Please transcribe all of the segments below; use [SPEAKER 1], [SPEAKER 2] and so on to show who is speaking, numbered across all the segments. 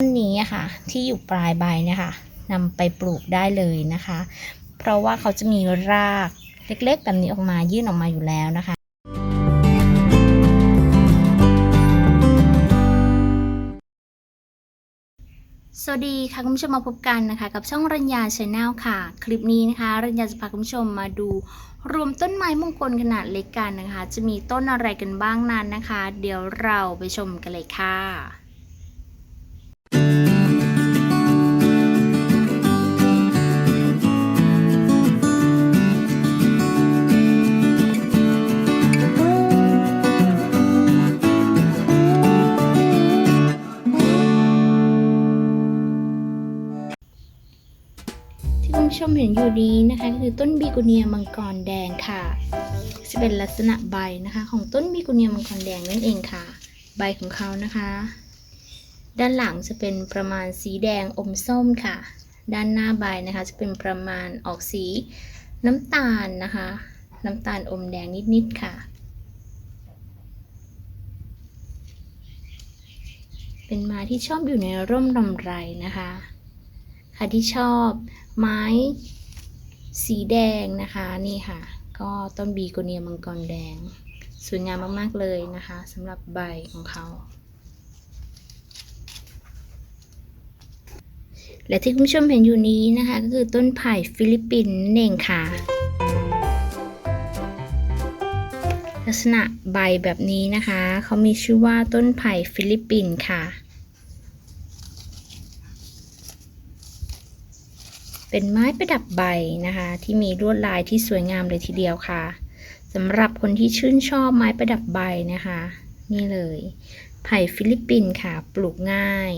[SPEAKER 1] ต้นนี้อะค่ะที่อยู่ปลายใบเนี่ยค่ะนำไปปลูกได้เลยนะคะ เพราะว่าเขาจะมีรากเล็กๆ แบบนี้ออกมายื่นออกมาอยู่แล้วนะคะสวัสดีค่ะคุณผู้ชมมาพบกันนะคะ กับช่องรัญญาชาแนลค่ะ คลิปนี้นะคะรัญญาจะพาคุณผู้ชมมาดู รวมต้นไม้มงคลขนาดเล็กกันนะคะ จะมีต้นอะไรกันบ้างนั้นนะคะ เดี๋ยวเราไปชมกันเลยค่ะ ชมเห็นอยู่นี้นะคะก็คือต้นบีกูเนียมังกรแดงค่ะจะเป็นลักษณะใบนะคะ ของต้นบีกูเนียมังกรแดงนั่นเองค่ะ ใบของเขานะคะ ด้านหลังจะเป็นประมาณสีแดงอมส้มค่ะ ด้านหน้าใบนะคะ จะเป็นประมาณออกสีน้ำตาลนะคะ น้ำตาลอมแดงนิดๆค่ะ เป็นไม้ที่ชอบอยู่ในร่มลำไรนะคะใครที่ชอบไม้สีแดงนะคะนี่ค่ะ ก็ต้นบีโกเนียมังกรแดง สวยงามมากๆเลยนะคะสำหรับใบของเขา และที่คุณผู้ชมเห็นอยู่นี้นะคะ ก็คือต้นไผ่ฟิลิปปินส์นั่นเองค่ะ ลักษณะใบแบบนี้นะคะ เขามีชื่อว่าต้นไผ่ฟิลิปปินส์ค่ะ เป็นไม้ประดับใบนะคะ ที่มีลวดลายที่สวยงามเลยทีเดียวค่ะสำหรับคนที่ชื่นชอบไม้ประดับใบนะคะ นี่เลย ไผ่ฟิลิปปินส์ค่ะ ปลูกง่าย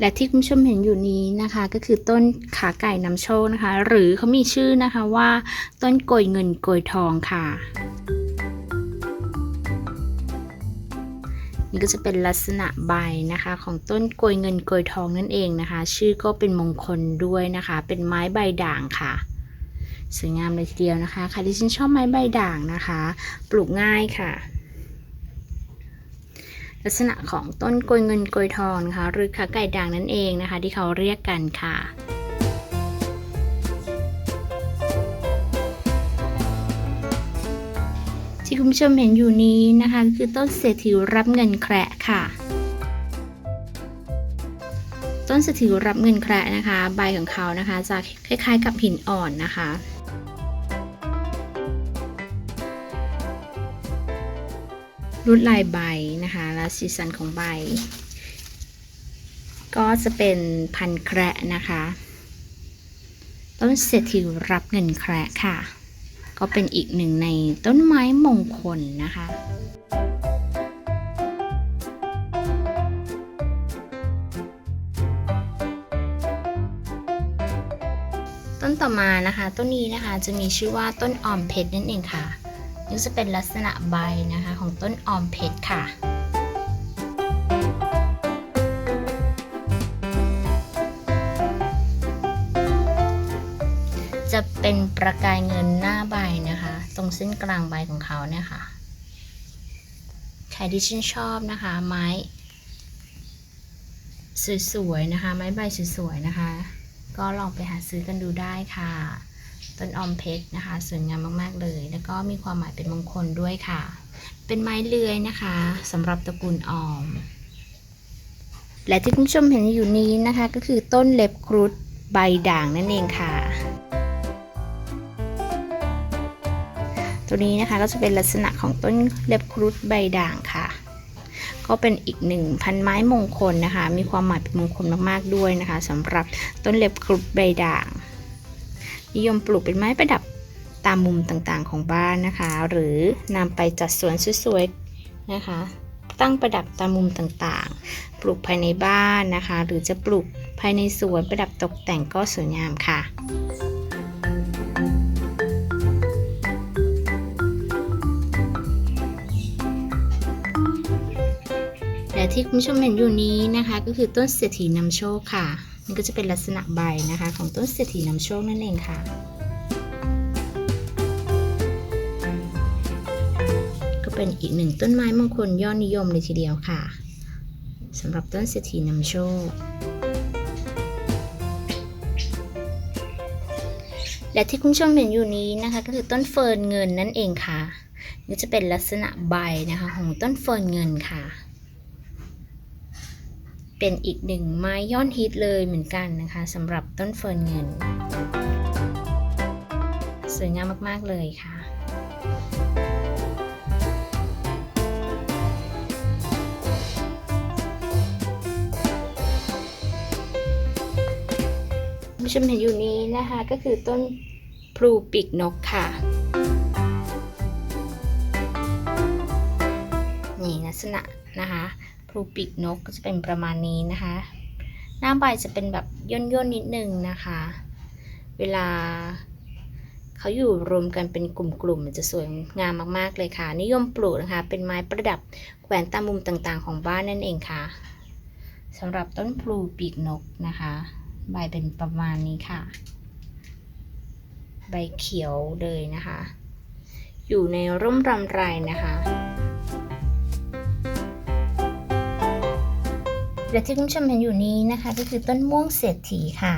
[SPEAKER 1] และที่คุณผู้ชมเห็นอยู่นี้นะคะ ก็คือต้นขาไก่นำโชคนะคะ หรือเขามีชื่อนะคะว่าต้นโกยเงินโกยทองค่ะ นี่ก็จะเป็นลักษณะใบนะคะ ของต้นโกยเงินโกยทองนั่นเองนะคะ ชื่อก็เป็นมงคลด้วยนะคะ เป็นไม้ใบด่างค่ะสวยงามเลยทีเดียวนะคะใครที่ชื่นชอบไม้ใบด่างนะคะ ปลูกง่ายค่ะ ลักษณะของต้นโกยเงินโกยทองนะคะหรือขาไก่ด่างนั่นเองนะคะ ที่เขาเรียกกันค่ะที่คุณผู้ชมเห็นอยู่นี้นะคะคือต้นเศรษฐีรับเงินแคระค่ะ ต้นเศรษฐีรับเงินแคระนะคะ ใบของเขานะคะจะคล้ายๆกับหินอ่อนนะคะ ลวดลายใบนะคะ และสีสันของใบ ก็จะเป็นพันแคระนะคะ ต้นเศรษฐีรับเงินแคระค่ะ ก็เป็นอีกหนึ่งในต้นไม้มงคลนะคะต้นต่อมานะคะ ต้นนี้นะคะจะมีชื่อว่าต้นออมเพชรนั่นเองค่ะ นี่จะเป็นลักษณะใบนะคะของต้นออมเพชรค่ะ จะเป็นประกายเงินหน้าใบนะคะ ตรงเส้นกลางใบของเขาเนี่ยค่ะ ใครที่ชื่นชอบนะคะ ไม้ สวยๆนะคะ ไม้ใบสวยๆนะคะ ก็ลองไปหาซื้อกันดูได้ค่ะ ต้นออมเพชรนะคะสวยงามมากๆเลย แล้วก็มีความหมายเป็นมงคลด้วยค่ะ เป็นไม้เลื้อยนะคะสำหรับตระกูลออม และที่คุณผู้ชมเห็นอยู่นี้นะคะ ก็คือต้นเล็บครุฑใบด่างนั่นเองค่ะ ตัวนี้นะคะก็จะเป็นลักษณะของต้นเล็บครุฑใบด่างค่ะก็เป็นอีกหนึ่งพันไม้มงคลนะคะ มีความหมายเป็นมงคลมากๆด้วยนะคะสำหรับต้นเล็บครุฑใบด่าง นิยมปลูกเป็นไม้ประดับตามมุมต่างๆของบ้านนะคะ หรือนำไปจัดสวนสวยๆนะคะ ตั้งประดับตามมุมต่างๆ ปลูกภายในบ้านนะคะ หรือจะปลูกภายในสวนประดับตกแต่งก็สวยงามค่ะและที่คุณผู้ชมเห็นอยู่นี้นะคะ ก็คือต้นเศรษฐีนำโชคค่ะ นี่ก็จะเป็นลักษณะใบนะคะ ของต้นเศรษฐีนำโชคนั่นเองค่ะ ก็เป็นอีกหนึ่งต้นไม้มงคลยอดนิยมเลยทีเดียวค่ะสำหรับต้นเศรษฐีนำโชค และที่คุณผู้ชมเห็นอยู่นี้นะคะ ก็คือต้นเฟิร์นเงินนั่นเองค่ะนี่จะเป็นลักษณะใบนะคะของต้นเฟิร์นเงินค่ะ เป็นอีกหนึ่งไม้ยอดฮิตเลยเหมือนกันนะคะสำหรับต้นเฟิร์นเงิน สวยงามมากๆเลยค่ะคุณผู้ชมเห็นอยู่นี้นะคะก็คือต้นพลูปีกนกค่ะ นี่ลักษณะนะคะ ลูปีกนกก็จะเป็นประมาณนี้นะคะ หน้าใบจะเป็นแบบย่นๆนนิดนึงนะคะ เวลาเขาอยู่รวมกันเป็นกลุ่มๆมันจะสวยงามมากๆเลยค่ะ นิยมปลูกนะคะ เป็นไม้ประดับแขวนตามมุมต่างๆ ของบ้านนั่นเองค่ะสำหรับต้นพลูปีกนกนะคะ ใบเป็นประมาณนี้ค่ะ ใบเขียวเลยนะคะ อยู่ในร่มรำไรนะคะ และที่คุณผู้ชมเห็นอยู่นี้นะคะ ก็คือต้นม่วงเศรษฐีค่ะ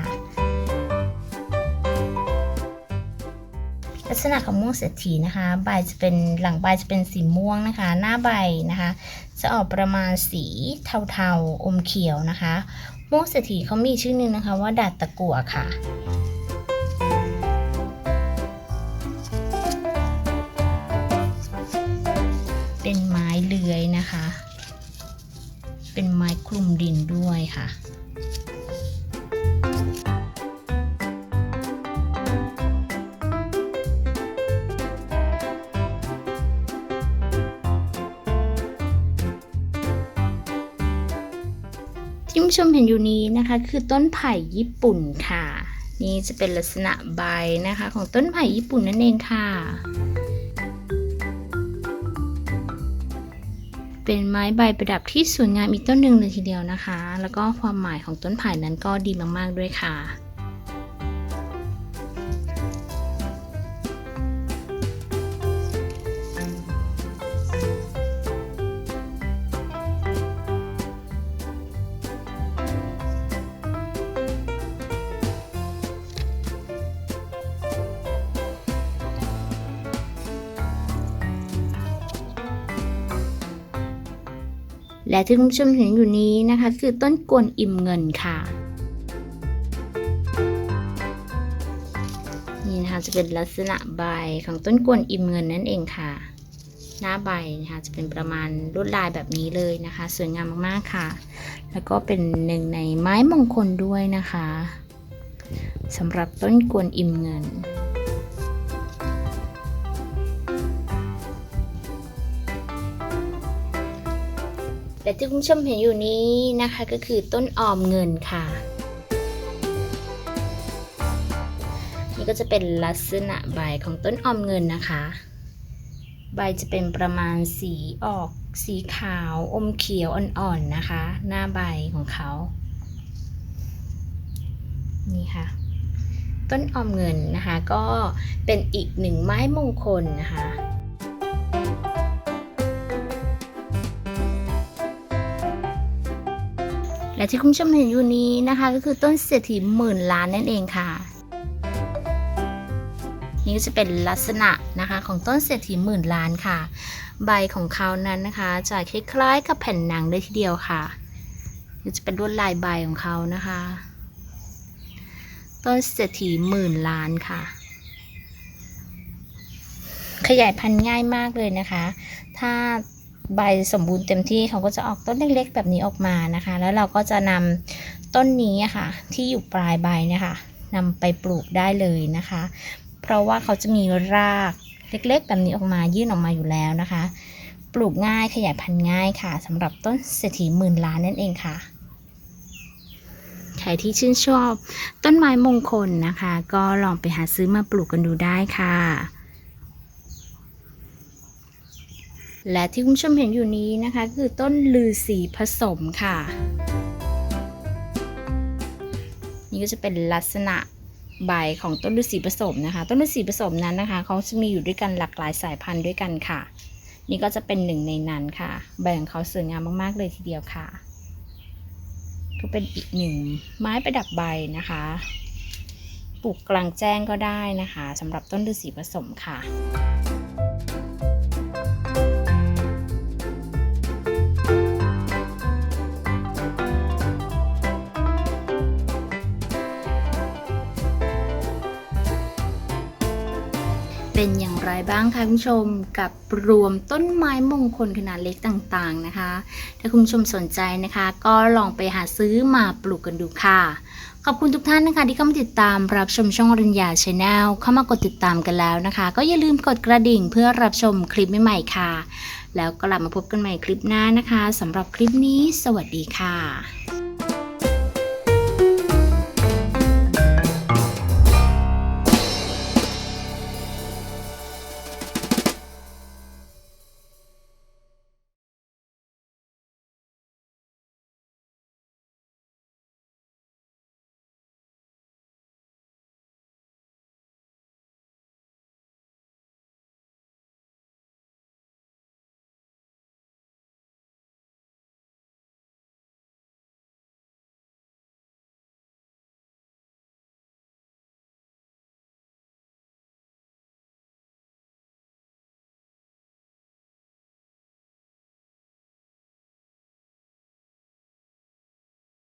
[SPEAKER 1] ลักษณะของม่วงเศรษฐีนะคะ ใบจะเป็นหลังใบจะเป็นสีม่วงนะคะ หน้าใบนะคะ จะออกประมาณสีเทาๆอมเขียวนะคะ ม่วงเศรษฐีเขามีชื่อหนึงนะคะว่าดาดตะกั่วค่ะเป็นไม้เลื้อยนะคะ เป็นไม้คลุมดินด้วยค่ะ ที่ผู้ชมเห็นอยู่นี้นะคะ คือต้นไผ่ญี่ปุ่นค่ะ นี่จะเป็นลักษณะใบนะคะ ของต้นไผ่ญี่ปุ่นนั่นเองค่ะ เป็นไม้ใบประดับที่สวยงามอีกต้นหนึ่งเลยทีเดียวนะคะ แล้วก็ความหมายของต้นไผ่นั้นก็ดีมากๆด้วยค่ะ และที่คุณผู้ชมเห็นอยู่นี้นะคะ คือต้นกวนอิ่มเงินค่ะ นี่นะคะจะเป็นลักษณะใบของต้นกวนอิ่มเงินนั่นเองค่ะ หน้าใบนะคะจะเป็นประมาณลวดลายแบบนี้เลยนะคะ สวยงามมากๆค่ะ แล้วก็เป็นหนึ่งในไม้มงคลด้วยนะคะสำหรับต้นกวนอิ่มเงิน และที่คุณผู้ชมเห็นอยู่นี้นะคะก็คือต้นออมเงินค่ะ นี่ก็จะเป็นลักษณะใบของต้นออมเงินนะคะ ใบจะเป็นประมาณสีออกสีขาวอมเขียวอ่อนๆนะคะ หน้าใบของเขา นี่ค่ะ ต้นออมเงินนะคะ ก็เป็นอีกหนึ่งไม้มงคลนะคะ และที่คุณผู้ชมเห็นอยู่นี้นะคะ ก็คือต้นเศรษฐีหมื่นล้านนั่นเองค่ะ นี่ก็จะเป็นลักษณะนะคะของต้นเศรษฐีหมื่นล้านค่ะ ใบของเขานั้นนะคะจะคล้ายๆกับแผ่นหนังเลยทีเดียวค่ะนี่จะเป็นลวดลายใบของเขานะคะ ต้นเศรษฐีหมื่นล้านค่ะขยายพันธุ์ง่ายมากเลยนะคะ ถ้า ใบสมบูรณ์เต็มที่เขาก็จะออกต้นเล็กๆ แบบนี้ออกมานะคะ แล้วเราก็จะนำต้นนี้ค่ะ ที่อยู่ปลายใบเนี่ยค่ะนำไปปลูกได้เลยนะคะ เพราะว่าเขาจะมีรากเล็กๆ แบบนี้ออกมายื่นออกมาอยู่แล้วนะคะ ปลูกง่ายขยายพันธุ์ง่ายค่ะสำหรับต้นเศรษฐีหมื่นล้านนั่นเองค่ะใครที่ชื่นชอบต้นไม้มงคลนะคะ ก็ลองไปหาซื้อมาปลูกกันดูได้ค่ะ และที่คุณผู้ชมเห็นอยู่นี้นะคะ คือต้นลือสีผสมค่ะ นี่ก็จะเป็นลักษณะใบของต้นฤาษีผสมนะคะ ต้นฤาษีผสมนั้นนะคะเขาจะมีอยู่ด้วยกันหลากหลายสายพันธุ์ด้วยกันค่ะ นี่ก็จะเป็นหนึ่งในนั้นค่ะ ใบของเขาสวยงามมาก ๆ เลยทีเดียวค่ะ ก็เป็นอีกหนึ่งไม้ประดับใบนะคะปลูกกลางแจ้งก็ได้นะคะสำหรับต้นฤาษีผสมค่ะ เป็นอย่างไรบ้างคะคุณผู้ชมกับรวมต้นไม้มงคลขนาดเล็กต่างๆนะคะ ถ้าคุณผู้ชมสนใจนะคะ ก็ลองไปหาซื้อมาปลูกกันดูค่ะ ขอบคุณทุกท่านนะคะ ที่เข้ามาติดตามรับชมช่องอรัญญาชาแนลเข้ามากดติดตามกันแล้วนะคะ ก็อย่าลืมกดกระดิ่งเพื่อรับชมคลิปใหม่ๆค่ะ แล้วกลับมาพบกันใหม่คลิปหน้านะคะสำหรับคลิปนี้ สวัสดีค่ะ